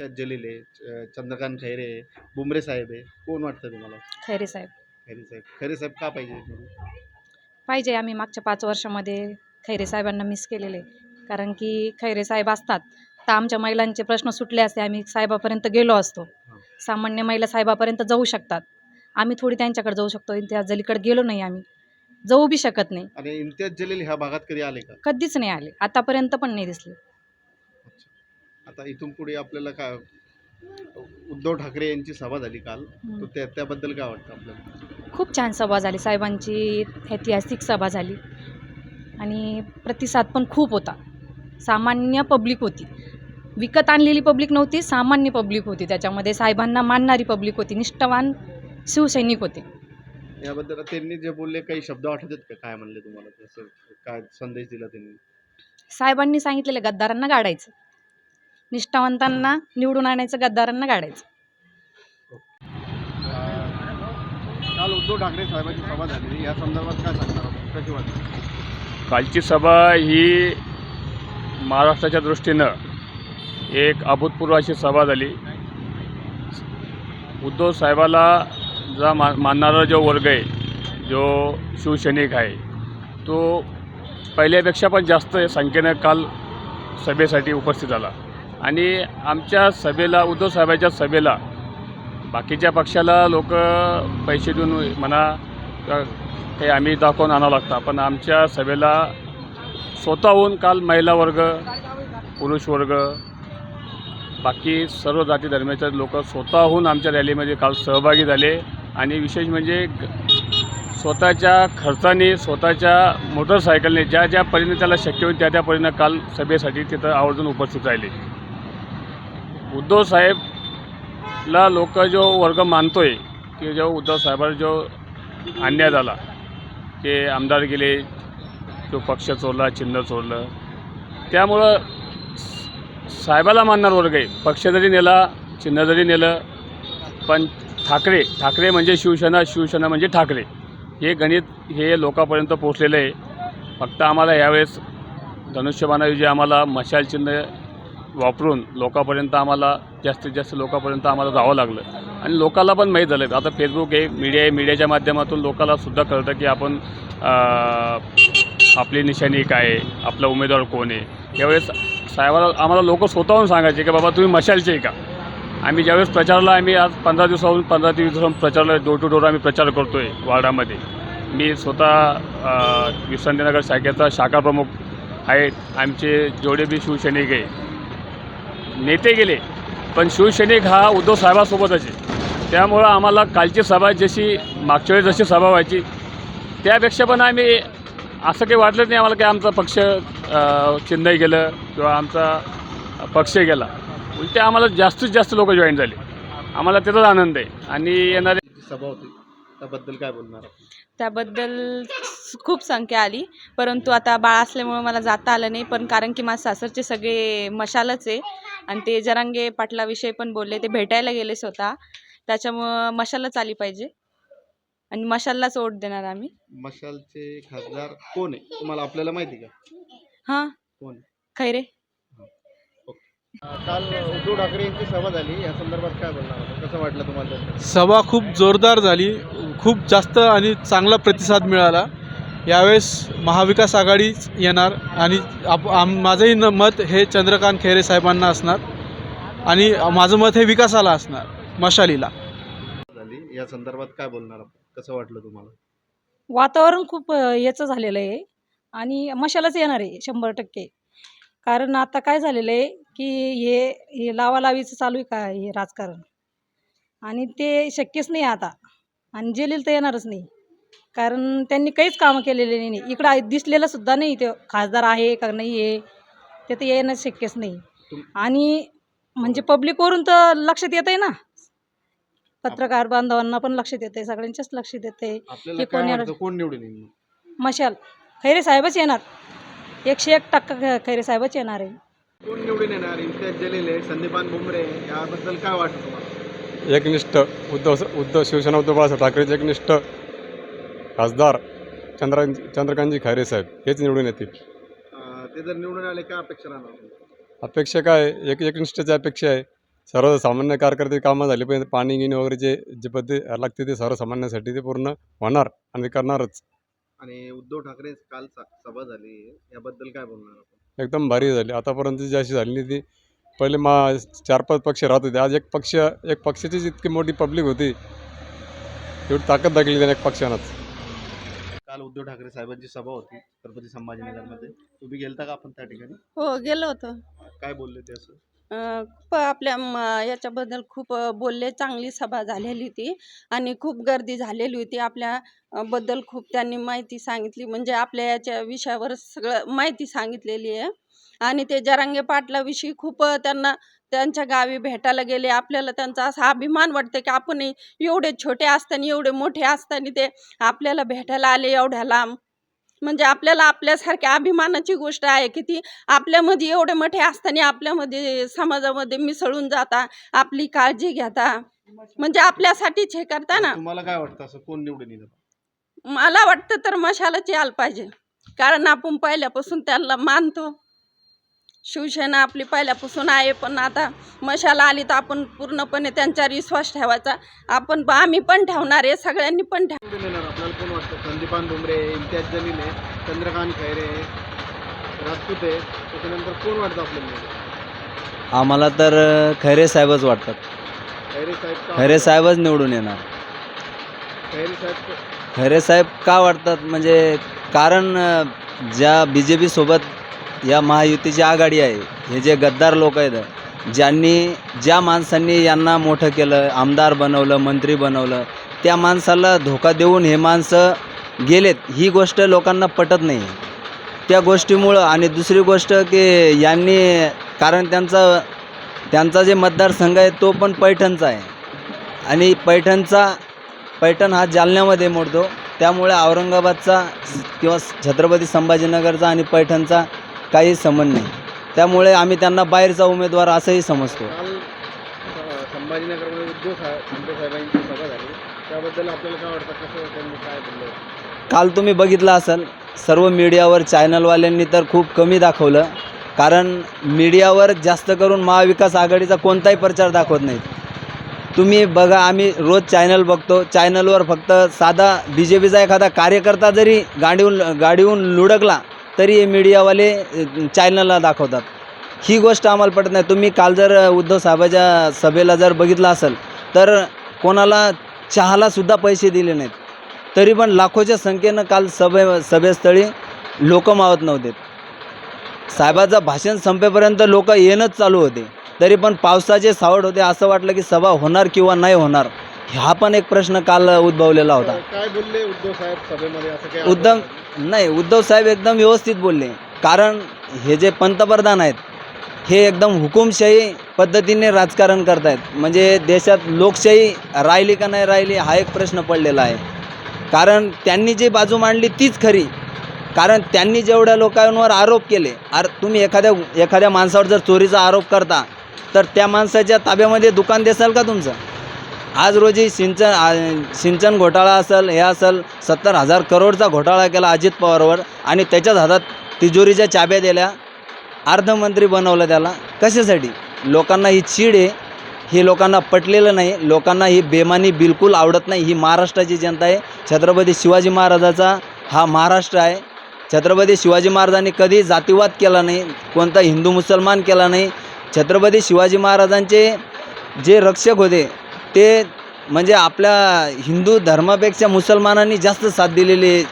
इम्तियाज जलील आहे चंद्रकांत खैरे आहे बुमरे साहेब आहे. कोण वाटतं तुम्हाला? खैरे साहेब. खैरे साहेब. खैरे साहेब का पाहिजे पाहिजे आम्ही मागच्या पाच वर्षामध्ये खैरे साहेबांना मिस केलेले कारण की खैरे साहेब असतात. तर आमच्या महिलांचे प्रश्न सुटले असते आम्ही साहेबापर्यंत गेलो असतो. सामान्य महिला साहेबापर्यंत जाऊ शकतात. आम्ही थोडी त्यांच्याकडे जाऊ शकतो त्या जलीकडे गेलो नाही आम्ही. जाऊ बी शकत नाही. आणि इम्तियाज जलील ह्या भागात कधी आले का? कधीच नाही आले. आतापर्यंत पण नाही दिसले. आता इथून पुढे आपल्याला काय उद्धव ठाकरे यांची सभा झाली काल. तर त्या त्याबद्दल काय वाटतं आपल्याला? खूप छान सभा झाली. साहेबांची ऐतिहासिक सभा झाली. आणि प्रतिसाद पण खूप होता. सामान्य पब्लिक होती. विकत आणलेली पब्लिक नव्हती सामान्य पब्लिक होती. त्याच्यामध्ये साहेबांना मानणारी पब्लिक होती. निष्ठावान शिवसैनिक होते. याबद्दल त्यांनी जे बोलले काही शब्द आठवतात का? काय म्हणले तुम्हाला? काय संदेश दिला त्यांनी? साहेबांनी सांगितलेलं गद्दारांना गाडायचं. निष्ठावंतांना निवडून आणायचं गद्दारांना गाडायचं. काल उद्धव ठाकरे साहेबांची सभा झाली या संदर्भात काय सांगणार आपण? कशी वाटते कालची सभा ही महाराष्ट्राच्या दृष्टीनं एक अभूतपूर्व अशी सभा झाली. उद्धव साहेबाला जा मा मानणारा जो वर्ग आहे जो शिवसैनिक आहे तो पहिल्यापेक्षा पण जास्त संख्येनं काल सभेसाठी उपस्थित झाला. आणि आमच्या सभेला उद्धव साहेबाच्या सभेला बाकीच्या पक्षाला लोक पैसे देऊन म्हणा काही आम्ही दाखवून आणावं लागतं. पण आमच्या सभेला स्वतःहून काल महिला वर्ग पुरुष वर्ग बाकी सर्व जाती धर्माचे लोक स्वतःहून आमच्या रॅलीमध्ये काल सहभागी झाले. आणि विशेष म्हणजे स्वतःच्या खर्चाने स्वतःच्या मोटरसायकलने ज्या ज्या परीने त्याला शक्य होईल त्या त्या परीनं काल सभेसाठी तिथं आवर्जून उपस्थित राहिले. उद्धव साहेबला लोक जो वर्ग मानतो आहे की जो उद्धव साहेबांवर जो अन्याय झाला ते आमदार गेले तो पक्ष चोरला चिन्ह चोरलं. त्यामुळं साहेबाला मानणार वर्ग आहे. पक्ष जरी नेला चिन्ह जरी नेलं पण ठाकरे ठाकरे म्हणजे शिवसेना शिवसेना म्हणजे ठाकरे. हे गणित हे लोकांपर्यंत पोचलेलं आहे. फक्त आम्हाला यावेळेस धनुष्यबाणाऐवजी आम्हाला मशाल चिन्ह वापरून लोकांपर्यंत आम्हाला जास्तीत जास्त लोकांपर्यंत आम्हाला जावं लागलं. आणि लोकाला पण माहीत झालं. आता फेसबुक आहे मीडिया आहे मीडियाच्या माध्यमातून लोकालासुद्धा कळतं की आपण आपली निशाणी काय आहे? आपला उमेदवार कोण आहे? यावेळेस साहेबाला आम्हाला लोक स्वतःहून सांगायचे की बाबा तुम्ही मशालचे आहे का? आम्ही ज्यावेळेस प्रचाराला आम्ही आज पंधरा दिवसाहून पंधरा दिवसाहून प्रचाराला डोर टू डोर आम्ही प्रचार करतो आहे वार्डामध्ये. मी स्वतः विश्रांतीनगर शाखेचा शाखा प्रमुख आहेत आमचे जेवढे बी शिवसैनिक आहे. नेते गेले पण शिवसैनिक हा उद्धव साहेबासोबतच आहे. त्यामुळं आम्हाला कालची सभा जशी मागच्या वेळी जशी सभा व्हायची त्यापेक्षा पण आम्ही असं काही वाटलं नाही आम्हाला की आमचा पक्ष अ, गेलं किंवा आमचा पक्ष गेला. उलटे आम्हाला जास्तीत जास्त लोक जॉईन झाले. आम्हाला त्याचाच आनंद आहे. आणि येणारे सभा होती. त्याबद्दल काय बोलणार आपण? त्याबद्दल खूप संख्या आली परंतु आता बाळ असल्यामुळं मला जाता आलं नाही पण कारण की माझ्या सासरचे सगळे मशालच आहे आणि ते जरांगे पाटलाविषयी पण बोलले ते भेटायला गेले स्वतः. त्याच्यामुळं मशालच आली पाहिजे आणि मशाललाच वोट देणार आम्ही. मशालचे खासदार कोण आहे? तुम्हाला आपल्याला माहिती का? हां. कोण? खैरे. काल उद्धव ठाकरे यांची सभा झाली या संदर्भात काय बोलणार कसं वाटलं तुम्हाला? सभा खूप जोरदार झाली. खूप जास्त आणि चांगला प्रतिसाद मिळाला. यावेळेस महाविकास आघाडीच येणार आणि आप आम माझंही न मत हे चंद्रकांत खैरे साहेबांना असणार आणि माझं मत हे विकासाला असणार मशालीला. झाली. या संदर्भात काय बोलणार कसं वाटलं तुम्हाला? वातावरण खूप अ, याचं झालेलं आहे आणि मशालाच येणार आहे शंभर टक्के. कारण आता काय झालेलं आहे की हे हे लावालावीचं चालू आहे का हे राजकारण? आणि ते शक्यच नाही आता. आणि जलील तर येणारच नाही. कारण त्यांनी काहीच कामं केलेले नाही. इकडं आहे- दिसलेलं सुद्धा नाही. ते खासदार आहे का नाही आहे ते तर येणं शक्यच नाही. आणि म्हणजे पब्लिकवरून तर लक्षात येत आहे ना. पत्रकार बांधवांना पण लक्षात येत आहे सगळ्यांच्याच लक्षात येत आहे हे कोण कोण निवडून येईल मशाल. खैरे साहेबच येणार. एकशे एक टक्का खैरे साहेबच येणार आहे. कोण निवडून येणार? इम्तियाज जलील आहे संदीपान बुमरे. याबद्दल काय वाटतं तुम्हाला? एकनिष्ठ उद्धव उद्धव शिवसेना उद्धव बाळासाहेब ठाकरेचे एकनिष्ठ खासदार चंद्रा चंद्रकांतजी खैरे साहेब हेच निवडून येतील. ते जर निवडून आले काय अपेक्षा राहणार? अपेक्षा काय? एक एकनिष्ठची अपेक्षा आहे. सर्वसामान्य कार्यकर्ते कामं झाली पाहिजे पाणी गिणी वगैरे जे जे पद्धती लागते ते सर्वसामान्यांसाठी ते पूर्ण होणार आणि करणारच. आणि उद्धव ठाकरे काल सभा झाली. याबद्दल काय बोलणार आपण? एकदम भारी झाली. आतापर्यंत जी अशी झाली नाही ती पहिले मा चार पाच पक्ष राहत होते. आज एक पक्ष एक पक्षाचीच इतकी मोठी पब्लिक होती एवढी ताकद दाखली त्याने एक पक्षानंच. काल उद्धव ठाकरे साहेबांची सभा होती छत्रपती संभाजीनगरमध्ये तुम्ही गेलता का आपण त्या ठिकाणी? हो गेलो होतो. काय बोलले ते असं? अं, खूप आपल्या म, याच्याबद्दल खूप अं, बोलले चांगली सभा झालेली होती आणि खूप गर्दी झालेली होती. आपल्या अं, बद्दल खूप त्यांनी माहिती सांगितली. म्हणजे आपल्या याच्या विषयावर सगळं माहिती सांगितलेली आहे. आणि ते जरांगे पाटलाविषयी खूप त्यांना त्यांच्या गावी भेटायला गेले. आपल्याला त्यांचा असा अभिमान वाटतं की आपण एवढे छोटे असताना एवढे मोठे असताना ते आपल्याला भेटायला आले एवढ्या लांब. म्हणजे आपल्याला आपल्यासारख्या अभिमानाची गोष्ट आहे की ती आपल्यामध्ये एवढे मोठे असताना आपल्यामध्ये समाजामध्ये मिसळून जाता आपली काळजी घेता. म्हणजे आपल्यासाठीच हे करता ना. तुम्हाला काय वाटतं? असं कोण निवडून येईल? मला वाटतं तर मशालाच यायला पाहिजे. कारण आपण पहिल्यापासून त्यांना मानतो. शिवसेना आपली पहिल्यापासून आहे पण आता मशाला आली तर आपण पूर्णपणे त्यांच्यावर विश्वास ठेवायचा. आपण आम्ही पण ठेवणार आहे सगळ्यांनी पण ठेव निवडून येणार आपल्याला कोण वाटतं? संदीपान भुमरे इम्तियाज जलील आहे चंद्रकांत खैरे आहे, राजपूत आहे. त्याच्यानंतर कोण वाटतं आपल्याला? आम्हाला तर अ, खैरे साहेबच वाटतात. खैरे साहेब का खैरे साहेबच निवडून येणार. खैरे साहेब खैरे साहेब का वाटतात? म्हणजे कारण अ, ज्या बी जे पीसोबत या महायुतीची आघाडी आहे. हे जे गद्दार लोक आहेत ज्यांनी ज्या माणसांनी यांना मोठं केलं आमदार बनवलं मंत्री बनवलं त्या माणसाला धोका देऊन हे माणसं गेलेत ही गोष्ट लोकांना पटत नाही. त्या गोष्टीमुळं आणि दुसरी गोष्ट की यांनी कारण त्यांचा त्यांचा जे मतदारसंघ आहे तो पण पैठणचा आहे. आणि पैठणचा पैठण हा जालन्यामध्ये मोडतो. त्यामुळे औरंगाबादचा किंवा छत्रपती संभाजीनगरचा आणि पैठणचा काही संबंध नाही. त्यामुळे आम्ही त्यांना बाहेरचा उमेदवार असंही समजतो. काल अं, संभाजीनगरमध्ये उद्धव साहेब उद्धव साहेबांची सभा झाली. त्याबद्दल आपल्याला काय वाटतं? कसं त्यांनी काय बोललं? काल तुम्ही बघितलं असाल सर्व मीडियावर चॅनलवाल्यांनी तर खूप कमी दाखवलं. कारण मीडियावर जास्त करून महाविकास आघाडीचा कोणताही प्रचार दाखवत नाहीत. तुम्ही बघा आम्ही रोज चॅनल बघतो. चॅनलवर फक्त साधा बी जे पीचा एखादा कार्यकर्ता जरी गाडीहून गाडीहून लुडकला तरी हे मीडियावाले चॅनलला दाखवतात. ही गोष्ट आम्हाला पटत नाही. तुम्ही काल जर उद्धव साहेबाच्या सभेला जर बघितलं असेल तर कोणाला चहालासुद्धा पैसे दिले नाहीत. तरी पण लाखोच्या संख्येनं काल सभे सभेस्थळी लोक मावत नव्हते. साहेबाचं भाषण संपेपर्यंत लोक येणंच चालू होते. तरी पण पावसाचे सावट होते असं वाटलं की सभा होणार किंवा नाही होणार. हा पण एक प्रश्न काल उद्भवलेला होता. काय बोलले उद्धव साहेब सभेमध्ये? असं काय उद्धव नाही? उद्धव साहेब एकदम व्यवस्थित बोलले. कारण हे जे पंतप्रधान आहेत हे एकदम हुकुमशाही पद्धतीने राजकारण करत आहेत म्हणजे देशात लोकशाही राहिली का नाही राहिली हा एक प्रश्न पडलेला आहे. कारण त्यांनी जी बाजू मांडली तीच खरी. कारण त्यांनी जेवढ्या लोकांवर आरोप केले आर तुम्ही एखाद्या एखाद्या माणसावर जर चोरीचा आरोप करता तर त्या माणसाच्या ताब्यामध्ये दुकान देसाल का तुमचं? आज रोजी सिंचन आ- सिंचन घोटाळा असेल हे असेल सत्तर हजार करोडचा घोटाळा केला अजित पवारवर आणि त्याच्याच हातात तिजोरीच्या चाब्या दिल्या. अर्थमंत्री बनवलं त्याला. कशासाठी? लोकांना ही चीड आहे. हे लोकांना पटलेलं नाही. लोकांना ही बेमानी बिलकुल आवडत नाही. ही महाराष्ट्राची जनता आहे. छत्रपती शिवाजी महाराजाचा हा महाराष्ट्र आहे. छत्रपती शिवाजी महाराजांनी कधी जातीवाद केला नाही. कोणता हिंदू मुसलमान केला नाही. छत्रपती शिवाजी महाराजांचे जे रक्षक होते ते म्हणजे आपल्या हिंदू धर्मापेक्षा मुसलमानांनी जास्त साथ दिलेली आहे.